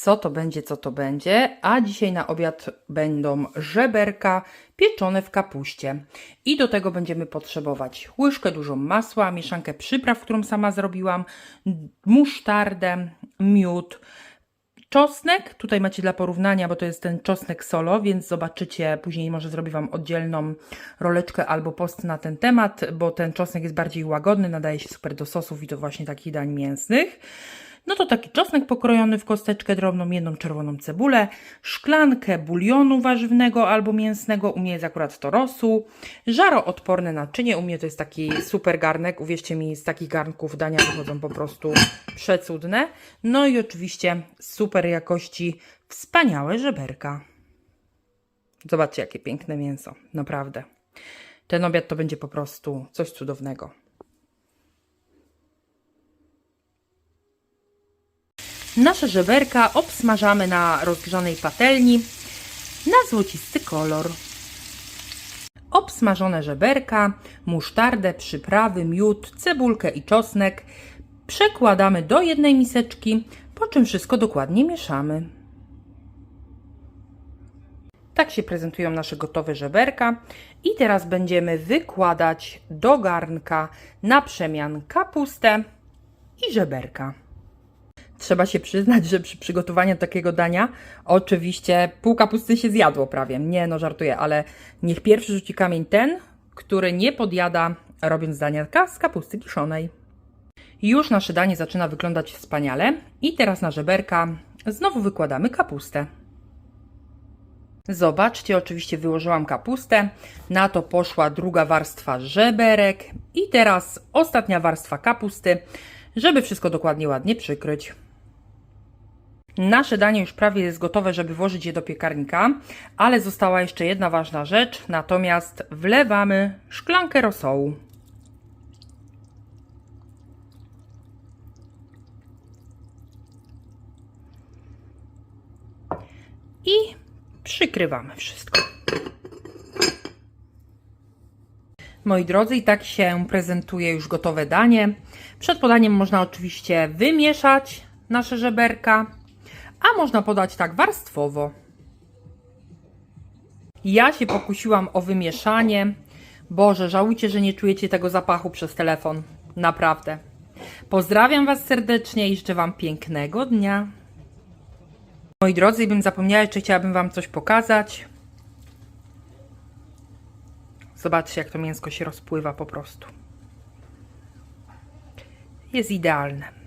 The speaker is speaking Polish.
co to będzie, co to będzie. A dzisiaj na obiad będą żeberka pieczone w kapuście. I do tego będziemy potrzebować łyżkę dużą masła, mieszankę przypraw, którą sama zrobiłam, musztardę, miód, czosnek. Tutaj macie dla porównania, bo to jest ten czosnek solo, więc zobaczycie, później może zrobię Wam oddzielną roleczkę albo post na ten temat, bo ten czosnek jest bardziej łagodny, nadaje się super do sosów i do właśnie takich dań mięsnych. No to taki czosnek pokrojony w kosteczkę drobną, jedną czerwoną cebulę, szklankę bulionu warzywnego albo mięsnego, u mnie jest akurat to rosół, żaroodporne naczynie, u mnie to jest taki super garnek, uwierzcie mi, z takich garnków dania wychodzą po prostu przecudne. No i oczywiście super jakości wspaniałe żeberka. Zobaczcie, jakie piękne mięso, naprawdę. Ten obiad to będzie po prostu coś cudownego. Nasze żeberka obsmażamy na rozgrzanej patelni na złocisty kolor. Obsmażone żeberka, musztardę, przyprawy, miód, cebulkę i czosnek przekładamy do jednej miseczki, po czym wszystko dokładnie mieszamy. Tak się prezentują nasze gotowe żeberka. I teraz będziemy wykładać do garnka na przemian kapustę i żeberka. Trzeba się przyznać, że przy przygotowaniu takiego dania oczywiście pół kapusty się zjadło prawie. Nie, no żartuję, ale niech pierwszy rzuci kamień ten, który nie podjada robiąc dania z kapusty kiszonej. Już nasze danie zaczyna wyglądać wspaniale i teraz na żeberka znowu wykładamy kapustę. Zobaczcie, oczywiście wyłożyłam kapustę, na to poszła druga warstwa żeberek i teraz ostatnia warstwa kapusty, żeby wszystko dokładnie ładnie przykryć. Nasze danie już prawie jest gotowe, żeby włożyć je do piekarnika, ale została jeszcze jedna ważna rzecz, natomiast wlewamy szklankę rosołu. I przykrywamy wszystko. Moi drodzy, i tak się prezentuje już gotowe danie. Przed podaniem można oczywiście wymieszać nasze żeberka, a można podać tak warstwowo. Ja się pokusiłam o wymieszanie. Boże, żałujcie, że nie czujecie tego zapachu przez telefon. Naprawdę. Pozdrawiam Was serdecznie i życzę Wam pięknego dnia. Moi drodzy, bym zapomniała, jeszcze chciałabym Wam coś pokazać. Zobaczcie, jak to mięsko się rozpływa po prostu. Jest idealne.